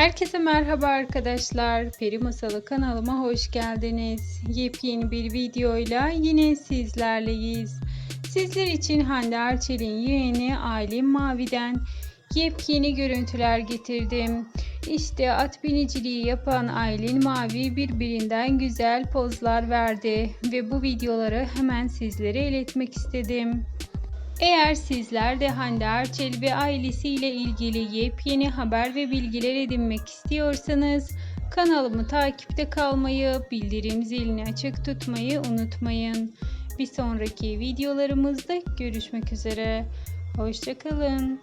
Herkese merhaba arkadaşlar. Peri Masalı kanalıma hoş geldiniz. Yepyeni bir videoyla yine sizlerleyiz. Sizler için Hande Erçel'in yeğeni Aylin Mavi'den yepyeni görüntüler getirdim. İşte at biniciliği yapan Aylin Mavi birbirinden güzel pozlar verdi ve bu videoları hemen sizlere iletmek istedim. Eğer sizler de Hande Erçel ve ailesiyle ilgili yepyeni haber ve bilgiler edinmek istiyorsanız kanalımı takipte kalmayı, bildirim zilini açık tutmayı unutmayın. Bir sonraki videolarımızda görüşmek üzere. Hoşçakalın.